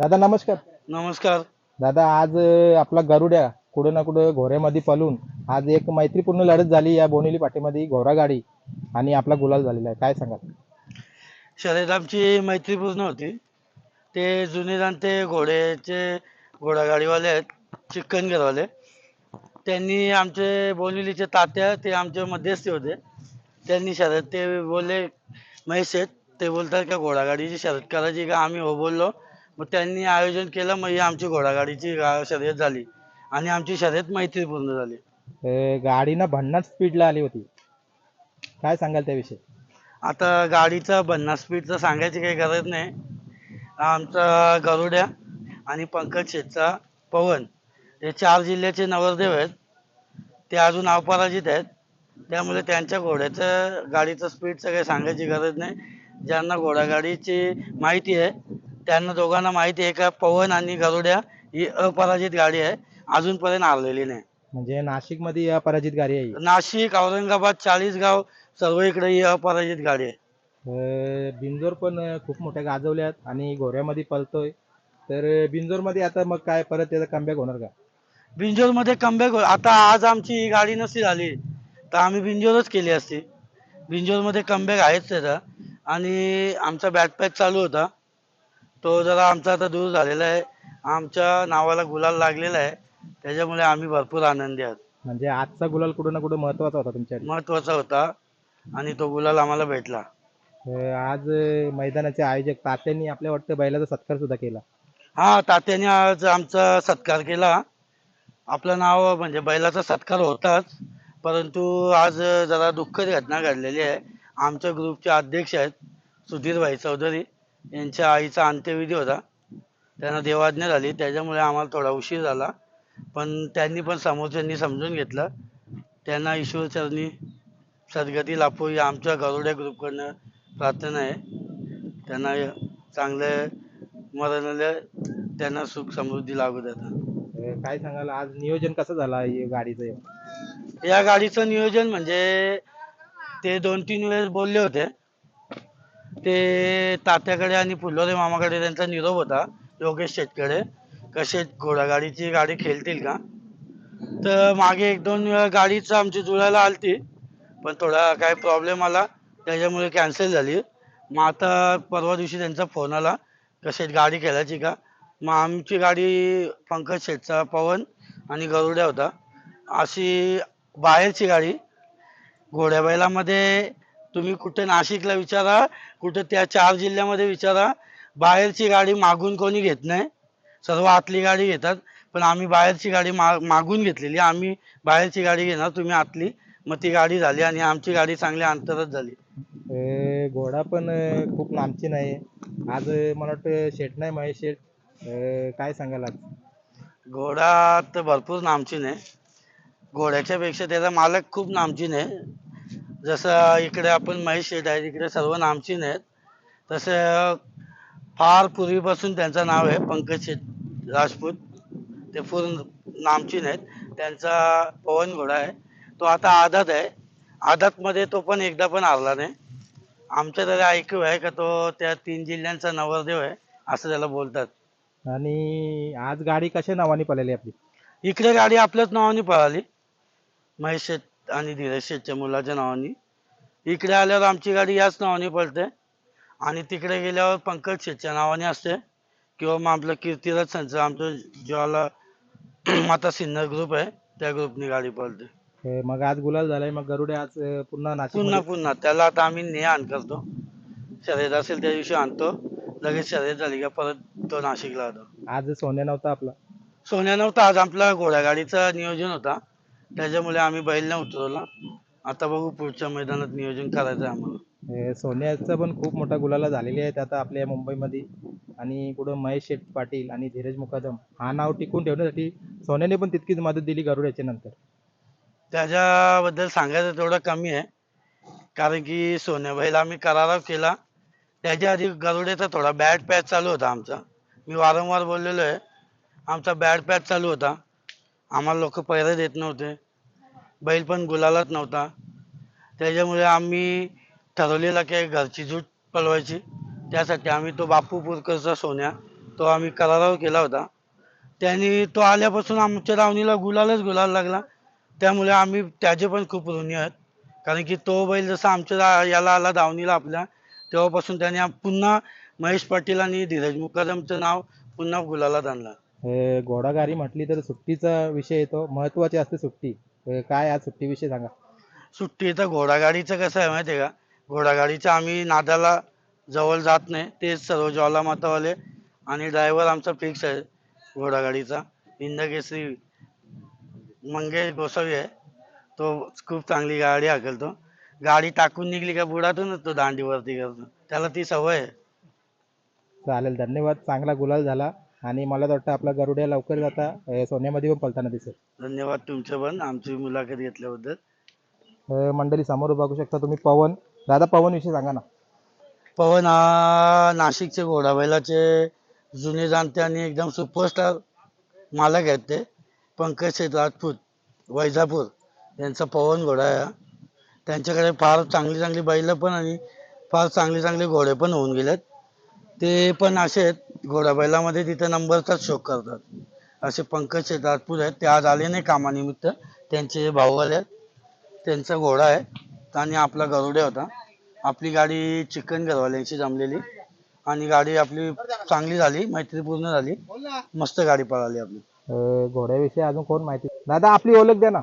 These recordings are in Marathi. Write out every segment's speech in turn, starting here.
दादा नमस्कार. नमस्कार. दादा आज अं, आपला गरुड्या कुठं ना कुठं घोऱ्यामध्ये पळून आज एक मैत्रीपूर्ण लढत झाली या बोनिवली पाठीमध्ये घोरा गाडी आणि आपला गुलाल झालेला आहे. काय सांगाल? शर्यत आमची मैत्रीपूर्ण होती. ते जुने जाणते घोड्याचे घोडागाडीवाले आहेत चिक्कनगरवाले त्यांनी आमचे बोनिवलीचे तात्या ते आमच्या मध्यस्थी होते. त्यांनी शर्यत ते बोलले महेश शेठ ते बोलतात का घोडागाडीची शर्यत करायची का? आम्ही हो बोललो. मग त्यांनी आयोजन केलं मग ही आमची घोडागाडीची गा- शर्यत झाली. आणि आमची शर्यत मैत्रीपूर्ण झाली. अं, गाडी ना भन्नाट स्पीडला आली होती. काय सांगाल त्याविषयी? आता गाडीचा पन्नास स्पीडचं सांगायची काही गरज नाही. आमचा गरुड्या आणि पंकज शेठचा पवन हे चार जिल्ह्याचे नवरदेव आहेत. ते अजून अपराजित आहेत. त्यामुळे त्यांच्या घोड्याचं गाडीचं स्पीडचं काही सांगायची गरज नाही. ज्यांना घोडागाडीची माहिती आहे त्यांना दोघांना माहिती आहे का पवन आणि गरुड्या ही अपराजित गाडी आहे. अजूनपर्यंत आलेली नाही. म्हणजे नाशिकमध्ये अपराजित गाडी आहे. नाशिक औरंगाबाद चाळीसगाव सर्व इकडे ही अपराजित गाडी आहे. अं, बिंजोर पण खूप मोठ्या गाजवल्यात आणि घोऱ्यामध्ये पळतोय. तर बिंजोरमध्ये आता मग काय परत त्याचा कमबॅक होणार का? बिंजोरमध्ये कमबॅक आता आज आमची ही गाडी नसती झाली तर आम्ही बिंजोरच केली असती. बिंजोरमध्ये कमबॅक आहेच त्याचा. आणि आमचा बॅट पॅच चालू होता. तो जरा आमचा आता दूर झालेला आहे. आमच्या नावाला गुलाल लागलेला आहे. त्याच्यामुळे आम्ही भरपूर आनंदी आहोत. म्हणजे आजचा गुलाल कुठं ना कुठं महत्त्वाचा होता तुमच्यासाठी महत्त्वाचा होता आणि तो गुलाल आम्हाला भेटला. अं, आज अं, मैदानाचे आयोजक तात्यांनी आपल्या वाटतं बैलाचा सत्कार सुद्धा केला. हा तात्याने आज आमचा सत्कार केला. आपलं नाव म्हणजे बैलाचा सत्कार होताच. परंतु आज जरा दुःखद घटना घडलेली आहे. आमच्या ग्रुपचे अध्यक्ष आहेत सुधीरभाई चौधरी. यांच्या आईचा अंत्यविधी होता. त्यांना देवाज्ञा झाली. त्याच्यामुळे आम्हाला थोडा उशीर झाला. पण त्यांनी पण समोरच्यांनी समजून घेतलं. त्यांना ईश्वरचरणी सद्गती लाभो ही आमच्या गरुड्या ग्रुपकडनं प्रार्थना आहे. त्यांना चांगलं मरणाला त्यांना सुख समृद्धी लागू देतात. अं, काय सांगाल? आज नियोजन कसं झालं आहे गाडीचं? या गाडीचं नियोजन म्हणजे ते दोन तीन वेळेस बोलले होते. ते तात्याकडे आणि फुलोरे मामाकडे त्यांचा निरोप होता योगेश शेटकडे. कसे घोडागाडीची गाडी खेळतील का? तर मागे एक दोन वेळा गाडीच आमची जुळायला आलती पण थोडा काय प्रॉब्लेम आला त्याच्यामुळे कॅन्सल झाली. मग आता परवा दिवशी त्यांचा फोन आला कसे गाडी खेळायची का? मग आमची गाडी पंकज शेटचा पवन आणि गरुड्या होता. अशी बाहेरची गाडी घोड्याबैलामध्ये तुम्ही कुठे नाशिकला विचारा कुठे त्या चार जिल्ह्यामध्ये विचारा. बाहेरची गाडी मागून कोणी घेत नाही. सर्व आतली गाडी घेतात. पण आम्ही बाहेरची गाडी मा मागून घेतलेली. आम्ही बाहेरची गाडी घेणार तुम्ही आतली. मग ती गाडी झाली आणि आमची गाडी चांगल्या अंतरात झाली. अं, घोडा पण अं, खूप लांबची नाही. आज अं, मला वाटतं शेठ नाही महेश शेठ. अं, काय सांगाल आज? घोडा तर भरपूर नामचीन आहे घोड्याच्या पेक्षा त्याचा मालक खूप नामचीन आहे जसं इकडे आपण महेश शेठ आहे इकडे सर्व नामचीन आहेत. तसं फार पूर्वीपासून त्यांचं नाव आहे पंकज शेठ राजपूत. ते पूर्ण नामचीन आहेत. त्यांचा पवन घोडा आहे. तो आता आदात आहे. आदातमध्ये तो पण एकदा पण हारला नाही. आमच्या तरी ऐकू आहे का तो त्या तीन जिल्ह्यांचा नवरदेव आहे असं त्याला बोलतात. आणि आज गाडी कशा नावाने पळाली आपली? इकडे गाडी आपल्याच नावाने पळाली. महेश शेठ. आणि धीरज शेठच्या मुलाच्या नावाने. इकडे आल्यावर आमची गाडी याच नावाने पळते. आणि तिकडे गेल्यावर पंकज शेठच्या नावाने असते. किंवा मग आपलं कीर्तिराज संच आमचं ज्वाला माता सिन्नर ग्रुप आहे. त्या ग्रुपने गाडी पळते. अं, मग आज गुलाल झालाय मग गरुडे आज अं, पुन्हा नाशिक पुन्हा पुन्हा. त्याला आता आम्ही ने आण करतो. शर्यत असेल त्या दिवशी आणतो. लगेच शर्यत झाली का परत तो नाशिकला जातो. आज सोन्या नव्हता आपला. सोन्या नव्हता. आज आपला घोडागाडीचं नियोजन होता. त्याच्यामुळे आम्ही बैल नाही उतरवला आता बघू पुढच्या मैदानात नियोजन करायचं आम्हाला. सोन्याचं पण खूप मोठा गुलाला झालेली आहेत आता आपल्या मुंबईमध्ये आणि कुठं महेश शेठ पाटील आणि धीरज मुकादम हा नाव टिकून ठेवण्यासाठी सोन्याने पण तितकीच मदत दिली गरुड्याच्या नंतर. त्याच्याबद्दल सांगायचं तेवढं कमी आहे. कारण की सोन्या बैल आम्ही करारा केला. त्याच्या आधी गरुडेचा थोडा बॅड पॅच चालू होता आमचा. मी वारंवार बोललेलो आहे. आमचा बॅड पॅच चालू होता. आम्हाला लोक पैरे देत नव्हते. बैल पण गुलालात नव्हता. त्याच्यामुळे आम्ही ठरवलेला की घरची जूट पळवायची त्यासाठी आम्ही तो बापू पुरकरचा सोन्या तो आम्ही करारावर केला होता. त्यांनी तो आल्यापासून आमच्या दावणीला गुलालच गुलाल लागला. त्यामुळे आम्ही त्याचे पण खूप ऋणी आहेत. कारण की तो बैल जसा आमच्या याला आला दावणीला आपल्या तेव्हापासून त्याने पुन्हा महेश पाटील आणि धीरज मुकादमचं नाव पुन्हा गुलालात आणलं. अं, घोडागाडी म्हटली तर सुट्टीचा विषय येतो महत्वाची असते सुट्टी. काय आज सुट्टीविषयी सांगा? सुट्टी तर घोडागाडीचं कसं आहे माहिती आहे का? घोडागाडीचं आम्ही नादाला जवळ जात नाही तेच सर्व ज्वालामातावाले आणि ड्रायव्हर आमचा फिक्स आहे घोडागाडीचा. इंदकेसरी मंगेश गोसावी आहे. तो खूप चांगली गाडी हाकलतो. गाडी टाकून निघली का बुडातूनच तो दांडीवरती करतो. त्याला ती सवय आहे. चालेल धन्यवाद. चांगला गुलाल झाला. आणि मला तर वाटतं आपला गरुड्या लवकरच आता अं, सोन्यामध्ये पण पलताना दिसेल. धन्यवाद तुमचं पण आमची मुलाखत घेतल्याबद्दल. अं, मंडळी समोर बघू शकता तुम्ही पवन. दादा पवन विषयी सांगा ना. पवन हा नाशिकचे घोडाबैलाचे जुने जाणते आणि एकदम सुपरस्टार मालक आहेत ते. पंकज शेठ राजपूत वैजापूर. यांचा पवन घोडा आहे हा. त्यांच्याकडे फार चांगली चांगली बैलं पण आणि फार चांगले चांगले घोडे पण होऊन गेलेत. ते पण असे आहेत. घोडाबैलामध्ये तिथे नंबरचाच शोक करतात. असे पंकज राजपूत आहेत. ते आज आले नाही कामानिमित्त. त्यांचे भाऊ आले आहेत. त्यांचा घोडा आहे. आणि आपला गरुडे होता. आपली गाडी चिकन घरवाल्यांशी जमलेली. आणि गाडी आपली चांगली झाली. मैत्रीपूर्ण झाली. मस्त गाडी पळाली आपली. अं, घोड्याविषयी अजून कोण माहिती? दादा आपली ओळख द्या ना.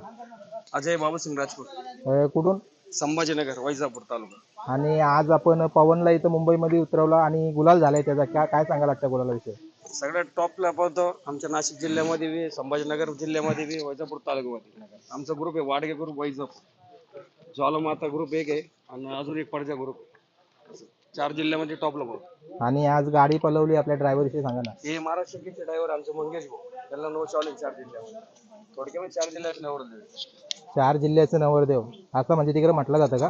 अजय बाबूसिंग राजपूत अं, कुठून? संभाजीनगर वैजापूर तालुका. आणि आज आपण पवनला इथं मुंबईमध्ये उतरवला आणि गुलाल झालाय त्याचा. काय काय सांगाल आजच्या गुलालाविषयी सगळ्यात टॉपला पळतो आमच्या नाशिक जिल्ह्यामध्ये बी संभाजीनगर जिल्ह्यामध्ये बी वैजापूर तालुक्यामध्ये. आमचा ग्रुप आहे वाडगे ग्रुप वैजापूर. ज्वालामाता ग्रुप एक आहे आणि अजून एक पडजा ग्रुप चार जिल्ह्यामध्ये टॉपला पळतो आणि आज गाडी पलवली आपल्या ड्रायव्हर विषयी सांगा ना. हे महाराष्ट्र किती ड्रायव्हर आमचे मंगेश भाऊ. त्यांना नो चालू चार जिल्ह्यामध्ये. चार जिल्ह्यात नवर चार जिल्ह्याचे नवरदेव असं म्हणजे तिकडे म्हटलं जातं का?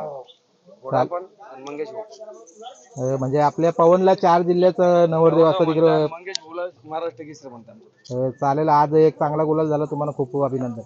घोडा पण आणि मंगेश भाऊ अं, म्हणजे आपल्या पवनला चार जिल्ह्याचं नवरदेव असं तिकडं मंगेश भाऊला महाराष्ट्र केसरी म्हणतात. अं, चालेल. आज एक चांगला गुलाल झाला. तुम्हाला खूप खूप अभिनंदन.